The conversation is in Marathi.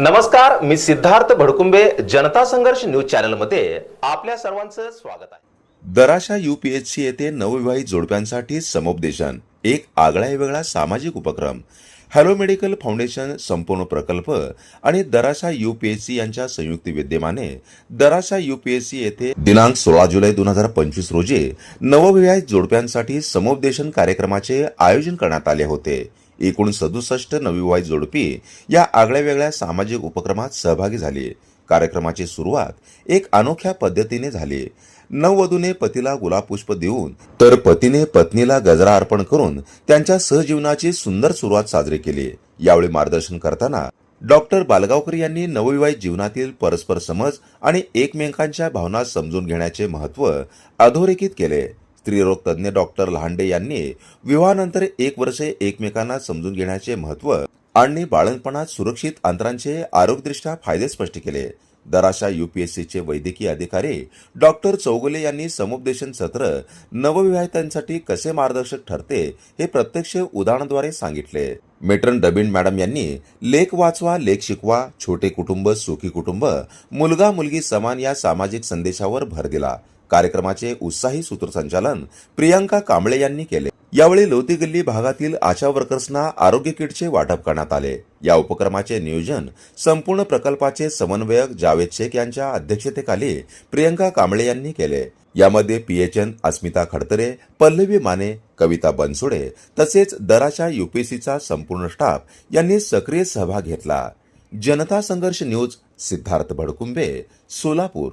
नमस्कार मी सिद्धार्थ भडकुंबे जनता संघर्ष न्यूज चॅनलमध्ये आपल्या सर्वांचं स्वागत आहे. दराशा यूपीएचसी येथे नवविवाहित जोडप्यांसाठी समुपदेशन एक आगळा वेगळा सामाजिक उपक्रम. हॅलो मेडिकल फाउंडेशन संपूर्ण प्रकल्प आणि दराशा यूपीएससी यांच्या संयुक्त विद्यमाने दराशा यूपीएससी येथे दिनांक सोळा जुलै दोन हजार पंचवीस रोजी नवविवाहित जोडप्यांसाठी समुपदेशन कार्यक्रमाचे आयोजन करण्यात आले होते. एकूण सदुसष्ट नवीवाई जोडपी या आगळ्या वेगळ्या सामाजिक उपक्रमात सहभागी झाली. कार्यक्रमाची सुरुवात एक अनोख्या पद्धतीने झाली. नववधूने पतीला गुलाबपुष्प देऊन तर पतीने पत्नीला गजरा अर्पण करून त्यांच्या सहजीवनाची सुंदर सुरुवात साजरी केली. यावेळी मार्गदर्शन करताना डॉक्टर बालगावकर यांनी नवविवाहित जीवनातील परस्पर समज आणि एकमेकांच्या भावना समजून घेण्याचे महत्त्व अधोरेखित केले. स्त्रीरोग तज्ज्ञ डॉक्टर लहांडे यांनी विवाहानंतर एक वर्षे एकमेकांना समजून घेण्याचे महत्त्व आणि बाळणपणात सुरक्षित अंतरांचे आरोग्यदृष्ट्या फायदे स्पष्ट केले. दराशा युपीएससीचे वैद्यकीय अधिकारी डॉक्टर चौगुले यांनी समुपदेशन सत्र नवविवाहितांसाठी कसे मार्गदर्शक ठरते हे प्रत्यक्ष उदाहरणाद्वारे सांगितले. मेट्रन डबिन मॅडम यांनी लेख वाचवा लेख शिकवा छोटे कुटुंब सुखी कुटुंब मुलगा मुलगी समान या सामाजिक संदेशावर भर दिला. कार्यक्रमाचे उत्साही सूत्रसंचालन प्रियांका कांबळे यांनी केले. यावेळी लोती गल्ली भागातील आशा वर्कर्सना आरोग्य किटचे वाटप करण्यात आले. या उपक्रमाचे नियोजन संपूर्ण प्रकल्पाचे समन्वयक जावेद शेख यांच्या अध्यक्षतेखाली प्रियंका कांबळे यांनी केले. यामध्ये पीएचएन अस्मिता खडतरे पल्लवी माने कविता बनसोडे तसेच दराच्या युपीसीचा संपूर्ण स्टाफ यांनी सक्रिय सहभाग घेतला. जनता संघर्ष न्यूज सिद्धार्थ भडकुंबे सोलापूर.